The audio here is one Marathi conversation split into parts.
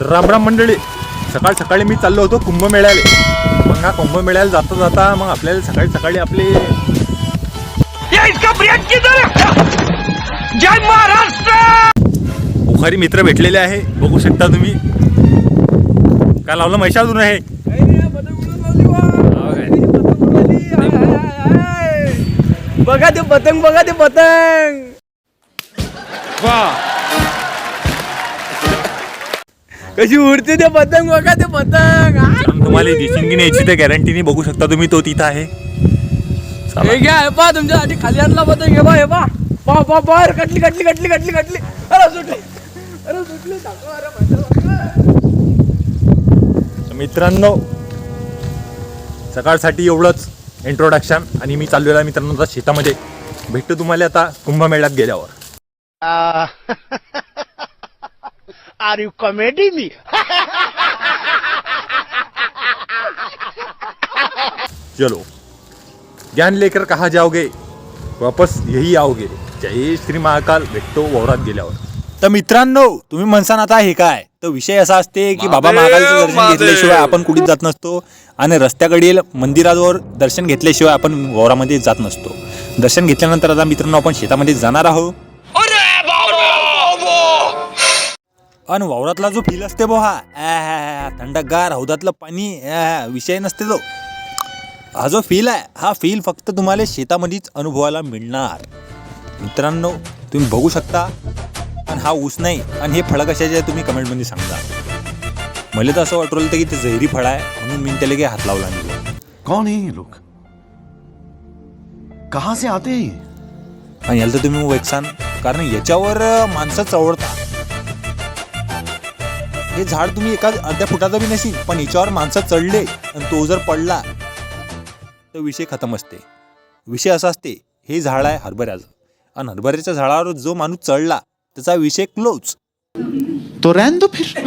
तर रामराम मंडळी. सकाळ सकाळी मी चाललो होतो कुंभमेळ्याला. मग हा कुंभमेळ्याला जाता जाता मग आपल्याला सकाळी सकाळी आपले जय महाराष्ट्र! बुखारी मित्र भेटलेले आहे. बघू शकता तुम्ही. काय लावलं? महिषातून आहे. बघा ते पतंग बघा ते पतंग. कशी उडते ते पतंग बघा ते पतंग! तुम्हाला दिसून की नाही तर गॅरंटीने बघू शकता तुम्ही तो तिथं आहे. हे घ्या हे पा तुमच्यासाठी खाली आणला पतंग. हे पा हे पा पा पा पा अरे कटली कटली कटली कटली कटली. अरे सुटली. अरे सुटली. अरे मित्रांनो सकाळसाठी एवढंच इंट्रोडक्शन आणि मी चाललेलो आहे मित्रांनो आता शेतामध्ये. भेटतो तुम्हाला आता कुंभमेळ्यात गेल्यावर. Are you comedy me? चलो ज्ञान लेकर कहा जाओगे? वापस यही आओगे. जय श्री महाकाल भेटतो वावरात गेल्यावर. तर मित्रांनो तुम्ही म्हणसान आता हे काय? तर विषय असा असते की बाबा महाकालचं दर्शन घेतल्याशिवाय आपण कुठेच जात नसतो आणि रस्त्याकडील मंदिरावर दर्शन घेतल्याशिवाय आपण वावरामध्ये जात नसतो. दर्शन घेतल्यानंतर आता मित्रांनो आपण शेतामध्ये जाणार आहोत. आणि वावरातला जो फील असते बो हा. थंडगार हौदातलं पाणी विषय नसते तो. हा जो फील आहे हा फील फक्त तुम्हाला शेतामध्येच अनुभवायला मिळणार. मित्रांनो तुम्ही बघू शकता आणि हा ऊस नाही आणि हे फळं कशाचे आहे तुम्ही कमेंटमध्ये सांगा मला तर असं वाटलं होतं की ते जहिरी फळ आहे म्हणून मी त्याला काही हात लावला नाही. कौन है ये लोग? कहां से आते हैं ये? आणि याला तर तुम्ही वेगसान कारण याच्यावर माणसं चवडतात हे झाड तुम्ही एका अर्ध्या फुटाचं बी नसेल पण याच्यावर माणसं चढले आणि तो जर पडला तर विषय खतम असते. विषय असा असते हे झाड आहे हरभऱ्याचं. आणि हरभऱ्याच्या झाडावर जो माणूस चढला त्याचा विषय क्लोज. तो दो फिर.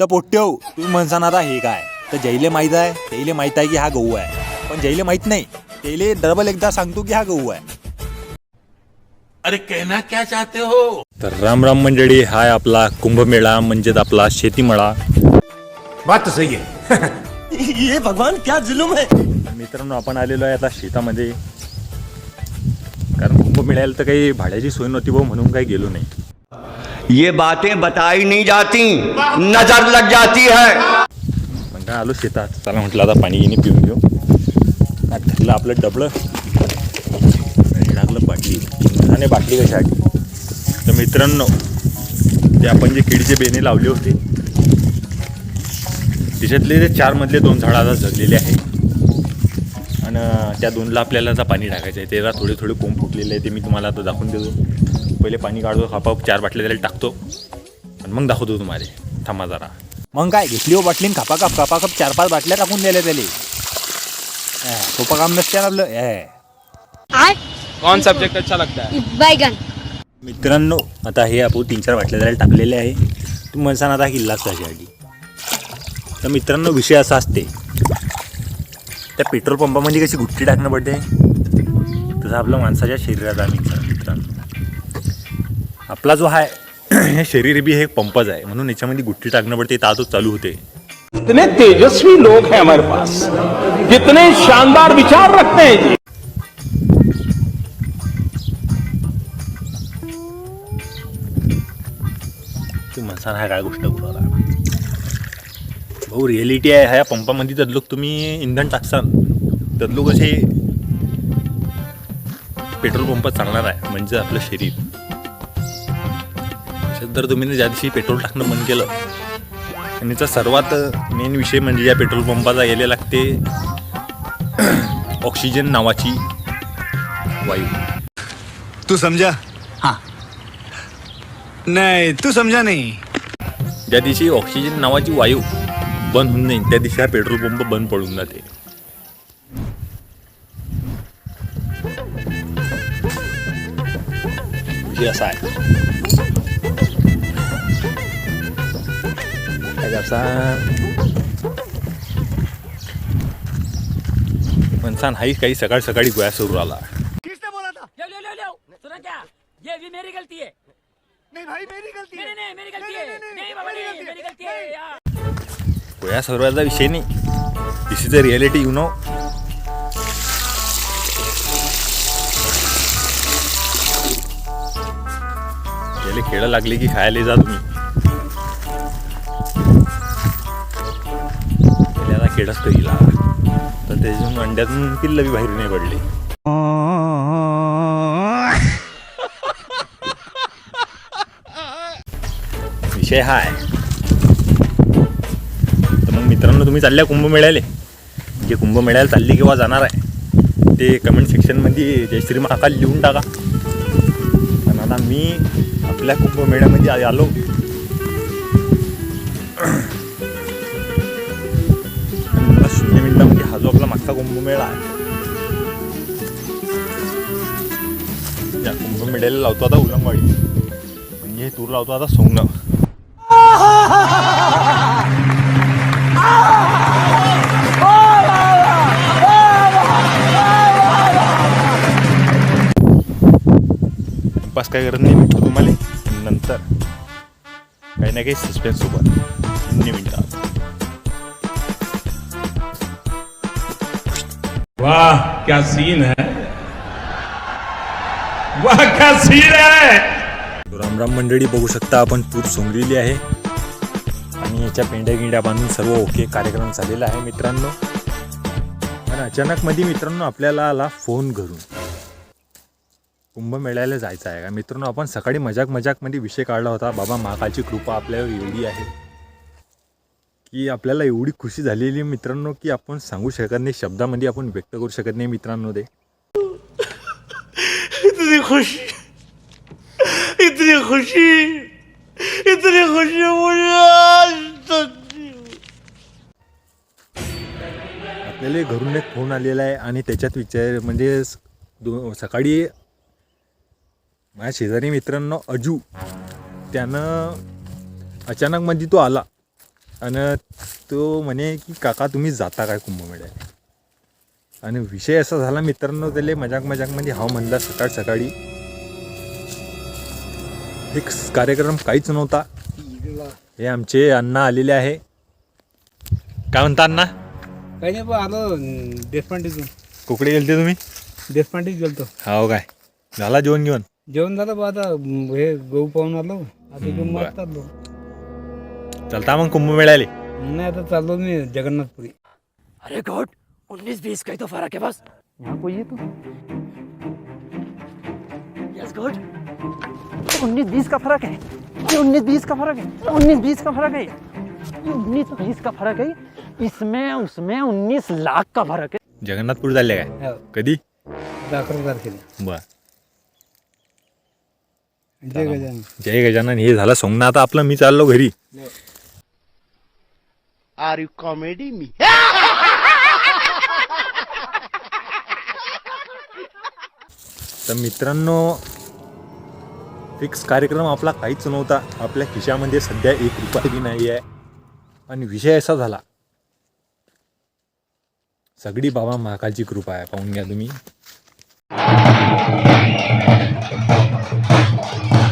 तर पोट्टेव तुम्ही म्हणसान आता हे काय? तर जैले माहीत आहे त्याला माहीत आहे की हा गहू आहे. पण जैले माहीत नाही त्याला डबल एकदा सांगतो की हा गहू आहे. अरे कहना क्या चाहते हो? तर राम राम मंडळी हाय आपला कुंभमेळा म्हणजेच आपला शेतीमळा. बात तो सही है ये भगवान क्या जुलुम है? मित्रांनो आपण आलेलो आहे आता शेतामध्ये. कारण कुंभमेळ्याला तर काही भाड्याची सोय नव्हती भाऊ म्हणून काही गेलो नाही. ये बातें बताई नहीं जाती नजर लग जाती है। पण काय आलो शेतात? चला म्हटलं आता पाणी गिनी पिऊन घेऊ. धरलं आपलं डबलं. आणि लागलं बाटली. आणि बाटली कशासाठी तर मित्रांनो ते आपण जे केळीचे बेणे लावले होते त्याच्यातले ते चार मधले दोन झाडं आता जगलेले आहे आणि त्या दोनला आपल्याला आता पाणी टाकायचं आहे. त्याला थोडे थोडे कोंब फुटलेले आहे ते मी तुम्हाला आता दाखवून देतो. पहिले पाणी काढतो खापा चार बाटल्या त्याला टाकतो. आणि मग दाखवतो तुम्हाला. थांबा जरा. मग काय घेतली हो बाटलीन खापा काप खापा काप चार पाच बाटल्या टाकून दिल्या त्याला. सोपं काम नसते आपलं. कौन सब्जेक्ट अच्छा लगता है? बैगन। मित्रांनो आता हे आपण तीन चार बाटल्या त्याला टाकलेले आहे. तुम्ही म्हणसान आता किल्लाच त्याच्यासाठी तर मित्रांनो विषय असा असते. त्या पेट्रोल पंपामध्ये कशी गुट्टी टाकणं पडते? तसं आपलं माणसाच्या शरीरात आहे मित्र मित्रांनो. आपला जो आहे हे शरीर बी हे पंपच आहे. म्हणून याच्यामध्ये गुट्टी टाकणं पडते तातो चालू होते. कितने तेजस्वी लोग हैं हमारे पास। कितने शानदार विचार रखते हैं जी तू म्हणसान हा काय गोष्ट बोलायला भाऊ रिॲलिटी आहे ह्या पंपामध्ये तर लोक तुम्ही इंधन टाकसान. तर लोक असे पेट्रोल पंप चालणार आहे म्हणजे आपलं शरीर. जर तुम्ही ज्या दिवशी पेट्रोल टाकणं बंद केलं आणि याचा सर्वात मेन विषय म्हणजे या पेट्रोल पंपाचा यायला लागते ऑक्सिजन नावाची वायू. तू समझा हाँ. नहीं तू समझा नहीं. ज्या दिवशी ऑक्सिजन नावाची वायू बंद होऊन जाईल. त्या दिवशी हा पेट्रोल पंप बंद पडून जाते. विषय असा आहे. असा म्हणसान हाही काही सकाळ सकाळी गोळ्या सुरू आला ले ले ले ले सुना क्या ये भी मेरी गलती है नहीं भाई मेरी गलती नहीं नहीं या सर्वाचा विषय नाही. This is a reality you know गेले खेळ लागले की खायला जा तुम्ही. त्याला खेळच करीला तर त्याच्यातून अंड्यातून पिल्ल बी बाहेर नाही पडली. विषय हा आहे मित्रांनो तुम्ही चालल्या कुंभमेळ्याले. जे कुंभमेळ्याला चालली किंवा जाणार आहे ते कमेंट सेक्शनमध्ये जयश्री महाकाल लिहून टाका. पण आता मी आपल्या कुंभमेळ्यामध्ये आलो. मला शून्य मिनिटामध्ये म्हणजे हा जो आपला मागचा कुंभमेळा आहे. या कुंभमेळ्याला लावतो आता उलंगवाडी म्हणजे तूर लावतो आता सोंगणं. काय करत नाही भेटतो तुम्हाला. नंतर काही ना काही सस्पेन्स सोबत शून्य मिनिटात वाह क्या सीन है. वाह क्या सीन है. रामराम मंडळी बघू शकता आपण तूर सोंगलेली आहे. आणि याच्या पेंड्या गिंड्या बांधून सर्व ओके कार्यक्रम झालेला आहे मित्रांनो. आणि अचानक मध्ये मित्रांनो आपल्याला आला फोन घरून. कुंभमेळ्याला जायचं आहे. का मित्रांनो आपण सकाळी मजाक मजाकमध्ये विषय काढला होता. बाबा महाकालची कृपा आपल्यावर एवढी आहे की आपल्याला एवढी खुशी झालेली मित्रांनो की आपण सांगू शकत नाही शब्दामध्ये आपण व्यक्त करू शकत नाही मित्रांनो ते. इतनी खुशी. इतनी खुशी. इतनी खुशी। आपल्याला घरून एक फोन आलेला आहे आणि त्याच्यात विचार म्हणजे दो सकाळी माझ्या शेजारी मित्रांनो अजू. त्यानं अचानक मध्ये तो आला. आणि तो म्हणे की काका तुम्ही जाता काय कुंभमेळ्याला आणि विषय असा झाला मित्रांनो त्याला मजाक मजाकमध्ये हा म्हणला सकाळ सकाळी. फिक्स कार्यक्रम काहीच नव्हता. हे आमचे अण्णा आलेले आहे. काय म्हणता अण्णा? काही नाही बा आलो देशपांडीतून कुकडे गेलते तुम्ही? देशपांडीत गेलतो. हो काय? झाला जेवण घेऊन जेवण झालं बा आता हे गहू पाहून आलो. आता घेऊन मग चाललो चलता मग कुंभमेळ्याले नाही आता चाललो मी जगन्नाथपुरी. अरे गॉड उन्नीस बीस का ही तो फर्क है बस. यहाँ कोई है तू? Yes God. उन्नीस बीस का फर्क है? ये उन्नीस बीस का फर्क है? उन्नीस बीस का फर्क है ये? उन्नीस बीस का फर्क है इसमें उसमें उन्नीस लाख का फर्क है। जगन्नाथपूर झाले काय? हो, कधी? अकरा तारखेला. बर. जय गजानन. जय गजानन. हे झालं सोंगणं. आता आपलं मी चाललो घरी. Are you comedy me? तर मित्रांनो फिक्स कार्यक्रम आपला काहीच नव्हता. आपल्या खिशामध्ये सध्या एक रुपया बी नाही आहे. आणि विषय असा झाला. सगळी बाबा महाकालची कृपा आहे. पाहून घ्या तुम्ही. あっ!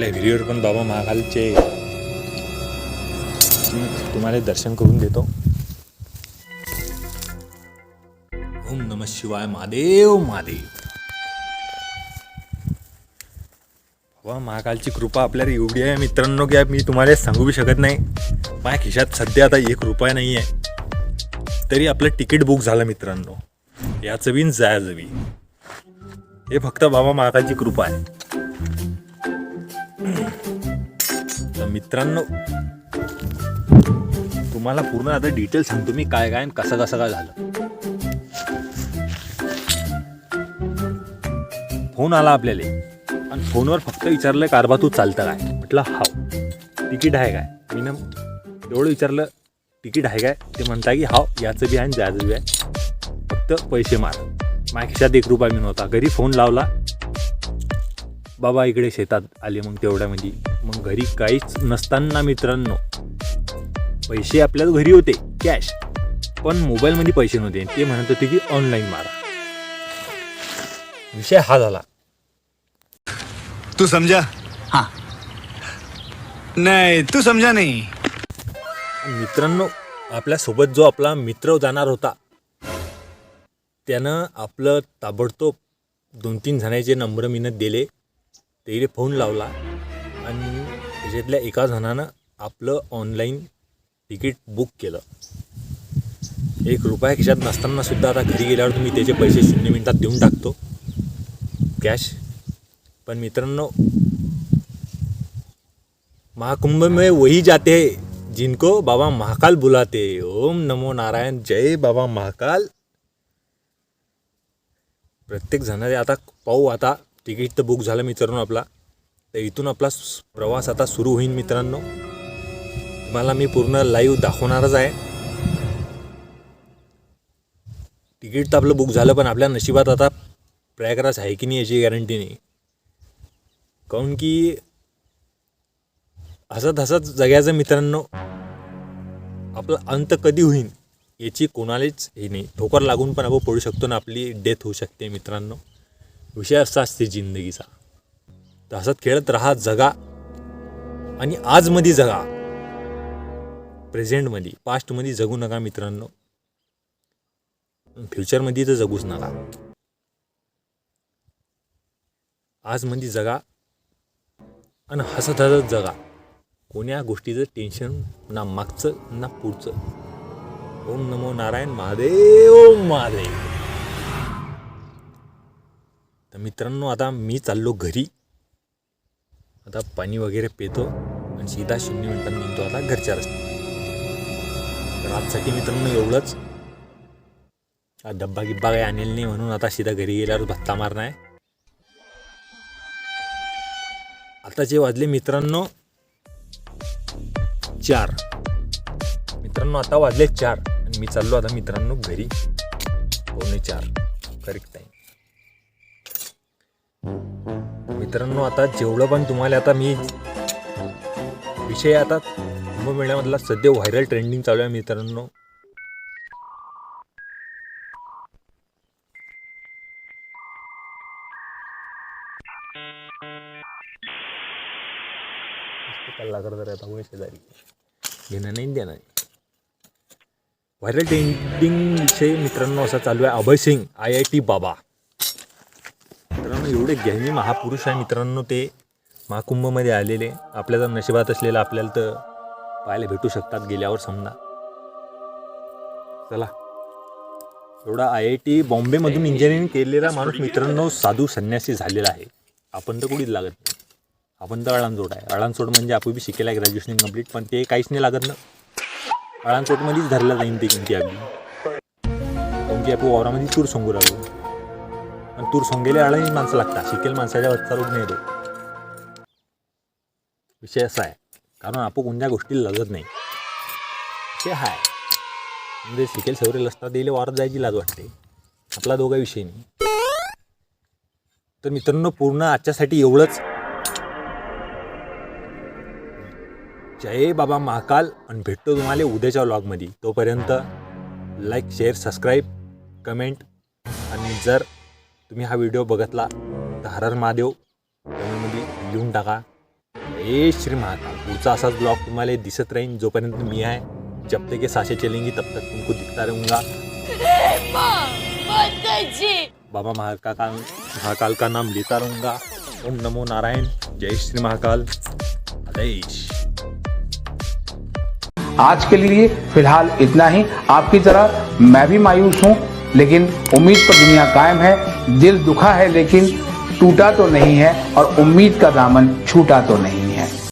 आपल्या वारीवर पण बाबा महाकालचे. तुम्हाला दर्शन करून देतो. ओम नम शिवाय महादेव महादेव. बाबा महाकालची कृपा आपल्याला एवढी आहे मित्रांनो की मी तुम्हाला सांगू बी शकत नाही. माझ्या खिशात सध्या आता एक रुपया नाही आहे. तरी आपलं तिकीट बुक झालं मित्रांनो. याचं बी जायचं बी. हे फक्त बाबा महाकालची कृपा आहे. मित्रांनो तुम्हाला पूर्ण आता डिटेल सांगतो मी काय काय आणि कसं कसं काय झालं. फोन आला आपल्याला. आणि फोनवर फक्त विचारलं कारबा तू चालतं काय? म्हटलं हाव तिकीट आहे काय? मी ना एवढं विचारलं तिकीट आहे काय? ते म्हणता की हाव याचं बी आहे आणि जायचं बी आहे. फक्त पैसे मार. माझ्या खिशात एक रुपया मी नव्हता. घरी फोन लावला. बाबा इकडे शेतात आले मग तेवढ्यामध्ये. मग घरी काहीच नसताना मित्रांनो पैसे आपल्याच घरी होते कॅश पण मोबाईलमध्ये पैसे नव्हते ते म्हणत होते की ऑनलाईन मारा. विषय हा झाला. तू समझा हाँ. नहीं तू समझा नहीं. मित्रांनो आपल्यासोबत जो आपला मित्र जाणार होता त्यानं आपलं ताबडतोब दोन तीन जणांचे नंबर मीनं दिले त्याला फोन लावला. आणि त्याच्यातल्या एका जणानं आपलं ऑनलाईन तिकीट बुक केलं. एक रुपया खिशात नसताना सुद्धा आता घरी गेल्यावर तुम्ही त्याचे पैसे शून्य मिनिटात देऊन टाकतो. कॅश पण मित्रांनो महाकुंभ में वही जाते जिनको बाबा महाकाल बुलाते. ओम नमो नारायण जय बाबा महाकाल. प्रत्येक जणाने आता पाहू आता तिकीट तर बुक झालं मित्रांनो आपला. तर इथून आपला प्रवास आता सुरू होईल मित्रांनो. तुम्हाला मी पूर्ण लाईव्ह दाखवणारच आहे. तिकीट तर आपलं बुक झालं पण आपल्या नशिबात आता प्रयागराज आहे की नाही याची गॅरंटी नाही. काऊन की हसत हसत जगायचं मित्रांनो आपला अंत कधी होईल याची कोणालाच हे नाही. ठोकर लागून पण आपण पडू शकतो ना आपली डेथ होऊ शकते मित्रांनो. विषय असा असते जिंदगीचा. तर हसत खेळत राहा जगा. आणि आजमध्ये जगा. प्रेझेंटमध्ये पास्टमध्ये जगू नका मित्रांनो. फ्युचरमध्ये तर जगूच नका. आजमध्ये जगा आणि हसत हसत जगा. कोण्या गोष्टीचं टेन्शन ना मागचं ना पुढचं. ओम नमो नारायण महादेव ओम महादेव. तर मित्रांनो आता मी चाललो घरी. आता पाणी वगैरे पितो आणि सीधा शून्य मिनिटांनी निघतो आता घरच्या रस्ते तर आजसाठी मित्रांनो एवढंच. हा डब्बा गिब्बा काही आणेल नाही म्हणून आता सीधा घरी गेल्यावर भत्ता मारणार आहे. आता जे वाजले मित्रांनो चार. मित्रांनो आता वाजले चार. आणि मी चाललो आता मित्रांनो घरी. पावणे चार. करेक्ट टाईम मित्रांनो आता जेवढं पण तुम्हाला आता मी विषय आता कुंभमेळ्यामधला सध्या व्हायरल ट्रेंडिंग चालू आहे मित्रांनो. कल्ला आता वय शेजारी घेणं नाही देणार नाही. व्हायरल ट्रेंडिंग विषय मित्रांनो असा चालू आहे. Abhay Singh I I T बाबा. मित्रांनो एवढे ज्ञानी महापुरुष आहे मित्रांनो ते. महाकुंभमध्ये आलेले. आपल्या जर नशिबात असलेलं आपल्याला तर पाहायला भेटू शकतात गेल्यावर समजा. चला. एवढा आय आय टी बॉम्बेमधून इंजिनिअरिंग केलेला माणूस मित्रांनो साधू संन्यासी झालेला आहे. आपण तर कुठेच लागत नाही. आपण तर अळांचोट आहे. अळांचोट म्हणजे आपण बी शिकेला आहे ग्रॅज्युएशन कंप्लीट पण ते काहीच नाही लागत ना. अळांचोटमध्येच धरलं जाईन ते किमती आपली काऊन आपण वावरामध्ये चूर सांगू लागलो. तूर सोंगेले अळाही माणसं लागतात. शिकेल माणसाच्या वरचा रोग नाही येतो विषय असा आहे. कारण आपण कोणत्या गोष्टी लागत नाही. ते हाय म्हणजे शिकेल सवरेल असतात दिले वारत जायची लाज वाटते. आपला दोघा विषय नाही. तर मित्रांनो पूर्ण आजच्यासाठी एवढंच. जय बाबा महाकाल आणि भेटतो तुम्हाला उद्याच्या व्लॉगमध्ये तोपर्यंत लाईक शेअर सबस्क्राईब कमेंट आणि जर तुम्ही हा व्हिडिओ बघितला तर हर हर महादेव कमेंटमध्ये लिहून टाका. ए, श्री महाकाल पुढचा असाच ब्लॉग तुम्हाला दिसत राहील जोपर्यंत मी आहे. जब तक ये सासे चलेंगी, तब तक तुमको दिखता रहूँगा. बाबा महाकाल का महाकाल का नाम लेता रहूँगा. ओम नमो नारायण, जय श्री महाकाल. आज के लिए फ़िलहाल इतना ही। आपकी तरह मैं भी मायूस हूँ, लेकिन उम्मीद पर दुनिया कायम है। दिल दुखा है लेकिन टूटा तो नहीं है और उम्मीद का दामन छूटा तो नहीं है।